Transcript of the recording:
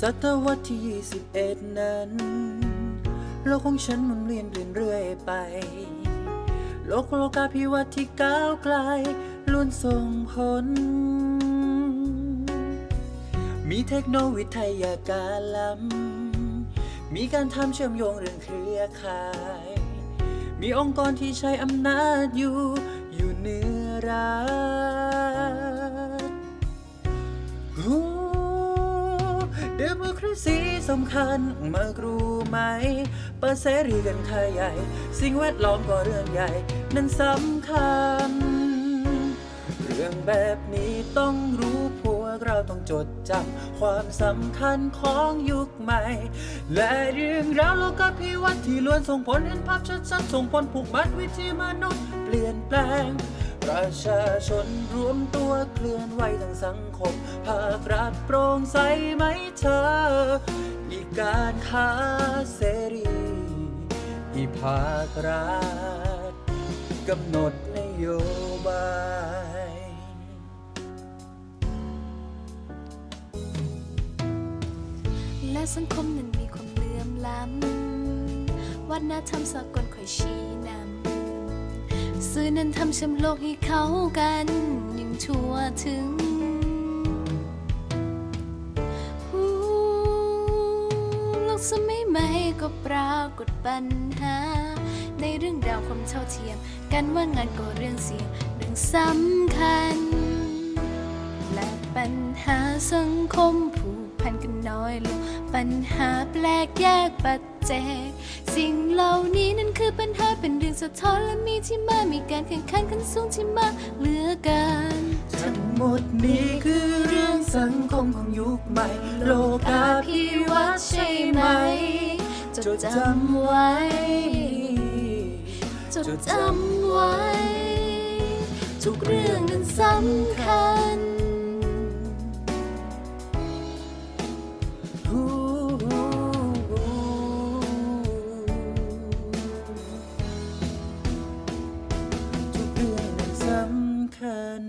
ศตวรรษที่ 21 นั้น โลกของฉันมันเวียนเปลี่ยนเรื่อยไป โลกโลกาภิวัตน์ที่ก้าวไกลล้วนส่งผล มีเทคโนโลยีทยาการล้ำมีการทำเชื่อมโยงเรื่องเครือข่าย มีองค์กรที่ใช้อำนาจอยู่อยู่เหนือรัฐ เดโมคราซีสำคัญมากรู้ไหม เปิดเสรีกันขยายสิ่งแวดล้อมก็เรื่องใหญ่ นั้นสำคัญ เรื่องแบบนี้ต้องรู้พวกเราต้องจดจำความสำคัญของยุคใหม่ และเรื่องราวโลกภิวัตน์ที่ล้วนส่งผลเห็นภาพชัดๆส่งผลผูกมัดวิถีมนุษย์เปลี่ยนแปลง ประชาชนรวมตัวเคลื่อนไหวทางสังคม ภาครัฐโปร่งใสไหมเธอ อีกการค้าเสรี อีภาครัฐกำหนดนโยบายและสังคมนั้นมีความเหลื่อมล้ำวัฒนธรรมสากลคอยชี้ สื่อนั้นทำชื่มโลกให้เขากันย่างทั่วถึงโลกสมัยใหม่ก็ปรากฏปัญหา ในเรื่องราวความเท่าเทียม กันว่างานก็เรื่องเสียงเรื่องสำคัญ และปัญหาสังคมผูก พันกันน้อยลง ปัญหาแปลกแยกปัจเจก สิ่งเหล่านี้นั่นคือปัญหาเป็นเรื่องสะท้อนและมีที่มา มีการแข่งขันขันสูงที่มากเหลือเกันทั้งหมดนี้คือเรื่องสังคมของยุคใหม่ โลกาภิวัตน์ใช่ไหม จดจำไว้ จดจำไว้ ทุกเรื่องนั้นสำคัญ น